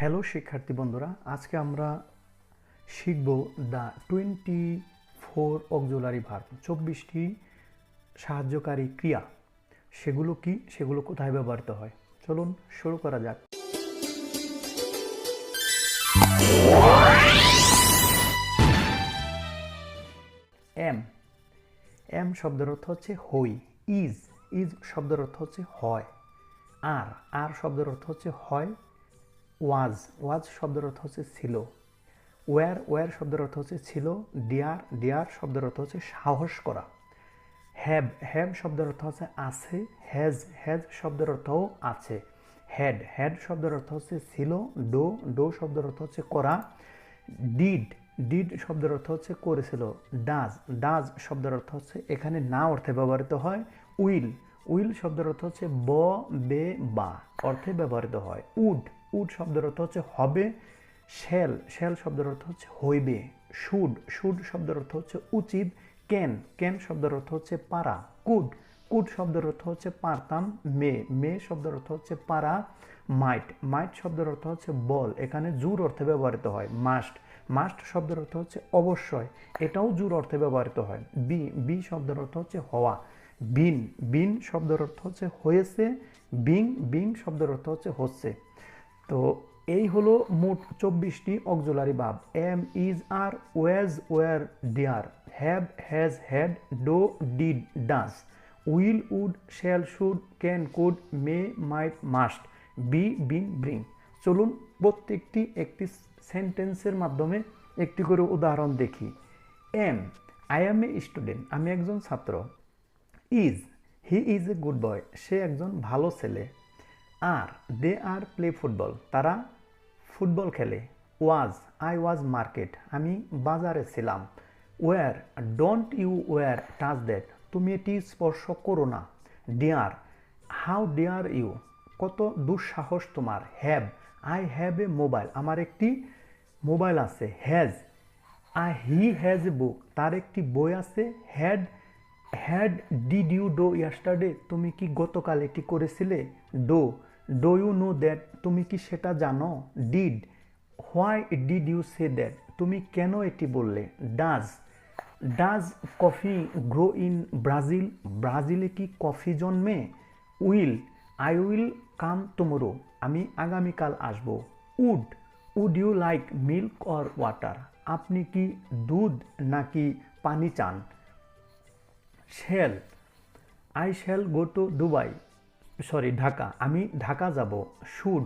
Hello, শিক্ষার্থী বন্ধুরা, আজকে আমরা শিখব the twenty four auxiliary verb চব্বিশটি সাহায্যকারী ক্রিয়া। সেগুলো কি? সেগুলো কোথায় ব্যবহৃত হয়? চলুন শুরু করা যাক। এম। এম শব্দের অর্থ হচ্ছে হই, ইজ। ইজ শব্দের অর্থ হচ্ছে হয়। আর। আর শব্দের অর্থ হচ্ছে হয় ওয়াজ ওয়াজ শব্দের অর্থ হচ্ছে ছিল। ওয়ার ওয়ার শব্দের অর্থ হচ্ছে ছিল ডিয়ার ডিয়ার শব্দের অর্থ হচ্ছে সাহস করা। হ্যাব হ্যাব শব্দের অর্থ হচ্ছে আছে হ্যাজ হ্যাজ শব্দের অর্থও আছে। হ্যাড হ্যাড শব্দের অর্থ হচ্ছে ছিল ডো ডো শব্দের অর্থ হচ্ছে করা। ডিড ডিড শব্দের অর্থ হচ্ছে করেছিল। ডাজ ডাজ শব্দের অর্থ হচ্ছে এখানে না অর্থে ব্যবহৃত হয়। উইল উইল শব্দের অর্থ হচ্ছে ব বে বা অর্থে ব্যবহৃত হয় উড উড শব্দের অর্থ হচ্ছে হবে শেল শেল শব্দের অর্থ হচ্ছে হইবে শুড শুড শব্দের অর্থ হচ্ছে উচিত ক্যান ক্যান শব্দের অর্থ হচ্ছে পারা কুড কুড শব্দের অর্থ হচ্ছে পারতাম মে মে শব্দের অর্থ হচ্ছে পারা মাইট মাইট শব্দের অর্থ হচ্ছে বল এখানে জুর অর্থে ব্যবহৃত হয় মাস্ট মাস্ট শব্দের অর্থ হচ্ছে অবশ্যই এটাও জুর অর্থে ব্যবহৃত হয় বি বি শব্দের অর্থ হচ্ছে হওয়া বিন বিন শব্দের অর্থ হচ্ছে হয়েছে, বিং বিং শব্দের অর্থ হচ্ছে হচ্ছে। তো এই হলো মোট চব্বিশটি auxiliary verb am is are, was, were, dare. Have, has, had, do, did, does. Will, would, shall, should, can, could, may, might, must. Be, been, bring. চলুন প্রত্যেকটি একটি সেন্টেন্সের মাধ্যমে একটি করে উদাহরণ দেখি। Am, I am a student, আমি একজন ছাত্র। Is he is a good boy সে একজন ভালো ছেলে। Are they are play football তারা ফুটবল খেলে। ওয়াজ আই ওয়াজ মার্কেট আমি বাজারে ছিলাম। Were don't you were touch that তুমি এটি স্পর্শ করো না। ডিয়ার হাউ ডিয়ার ইউ কত দুঃসাহস তোমার। Have I have a mobile আমার একটি মোবাইল আছে। Has I he has a book তার একটি বই আছে। Had had did you do yesterday তুমি কি গতকাল এটি করেছিলে? Do do you know that তুমি কি সেটা জানো? Did why did you say that তুমি কেন এটি বললে? Does does coffee grow in Brazil ব্রাজিলে কি কফি জন্মে? Will I will come tomorrow আমি আগামীকাল আসব। Would would you like milk or water আপনি কি দুধ নাকি পানি চান? Shall I shall go to Dubai sorry Dhaka আমি ঢাকা যাব। Should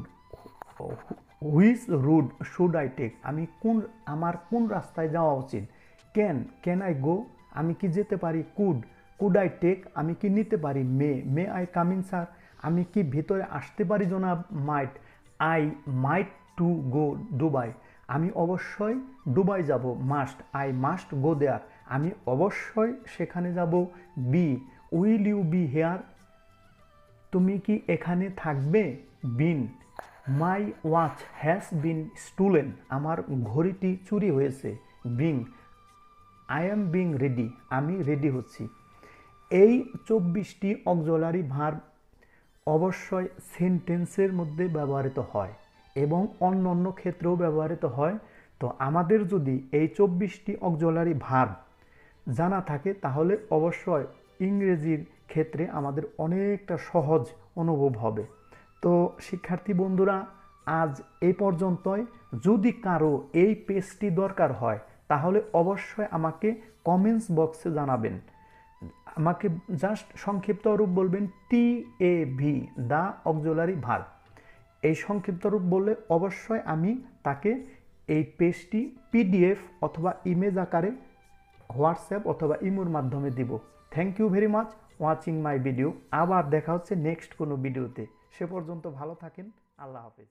which route should I take আমি কোন, আমার কোন রাস্তায় যাওয়া উচিত? ক্যান ক্যান আই গো আমি কি যেতে পারি? কুড কুড আই টেক আমি কি নিতে পারি? May may I come in sir আমি কি ভিতরে আসতে পারি, জনাব? Might I might to go Dubai আমি অবশ্যই দুবাই যাব। Must I must go there আমি অবশ্যই সেখানে যাব। Be will you be here তুমি কি এখানে থাকবে? বিন মাই ওয়াচ হ্যাজ বিন স্টুলেন আমার ঘড়িটি চুরি হয়েছে। Being I am being ready আমি রেডি হচ্ছি। এই চব্বিশটি অক্সলারি ভার্ব অবশ্যই সেন্টেন্সের মধ্যে ব্যবহৃত হয় এবং অন্য অন্য ক্ষেত্রেও ব্যবহৃত হয়। তো আমাদের যদি এই চব্বিশটি অক্সলারি ভার্ব জানা থাকে, তাহলে অবশ্যই ইংরেজির ক্ষেত্রে আমাদের অনেকটা সহজ অনুভব হবে। তো শিক্ষার্থী বন্ধুরা, আজ এ পর্যন্তই। যদি কারও এই পেজটি দরকার হয়, তাহলে অবশ্যই আমাকে কমেন্টস বক্সে জানাবেন। আমাকে জাস্ট সংক্ষিপ্ত রূপ বলবেন টি A V the auxiliary verb এই সংক্ষিপ্ত রূপ বললে অবশ্যই আমি তাকে এই পেজটি পিডিএফ অথবা ইমেজ আকারে হোয়াটসঅ্যাপ অথবা ইমোর মাধ্যমে দিব। Thank you very much watching my video আবার দেখা হচ্ছে নেক্সট কোনো ভিডিওতে সে পর্যন্ত ভালো থাকেন। আল্লাহ হাফেজ।